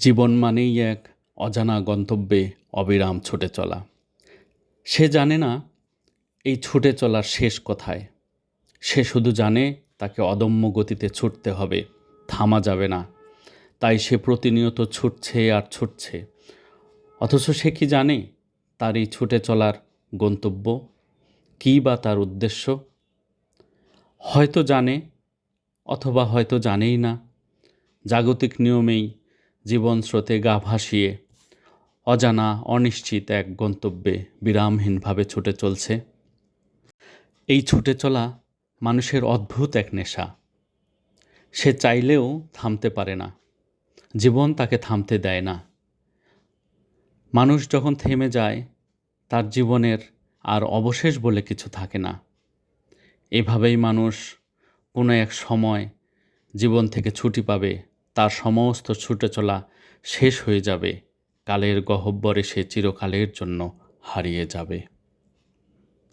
জীবন মানেই এক অজানা গন্তব্যে অবিরাম ছুটে চলা। সে জানে না এই ছুটে চলার শেষ কোথায়। সে শুধু জানে তাকে অদম্য গতিতে ছুটতে হবে, থামা যাবে না। তাই সে প্রতিনিয়ত ছুটছে আর ছুটছে। অথচ সে কি জানে তার এই ছুটে চলার গন্তব্য? কী বা তার উদ্দেশ্য? হয়তো জানে অথবা হয়তো জানেই না। জাগতিক নিয়মেই জীবন স্রোতে গা ভাসিয়ে, অজানা, অনিশ্চিত এক গন্তব্যে বিরামহীনভাবে ছুটে চলছে। এই ছুটে চলা মানুষের অদ্ভুত এক নেশা। সে চাইলেও থামতে পারে না। জীবন তাকে থামতে দেয় না। মানুষ যখন থেমে যায়, তার জীবনের আর অবশেষ বলে কিছু থাকে না। এভাবেই মানুষ কোনো এক সময় জীবন থেকে ছুটি পাবে। তার সমস্ত ছুটে চলা শেষ হয়ে যাবে। কালের গহব্বরে সে চিরকালের জন্য হারিয়ে যাবে।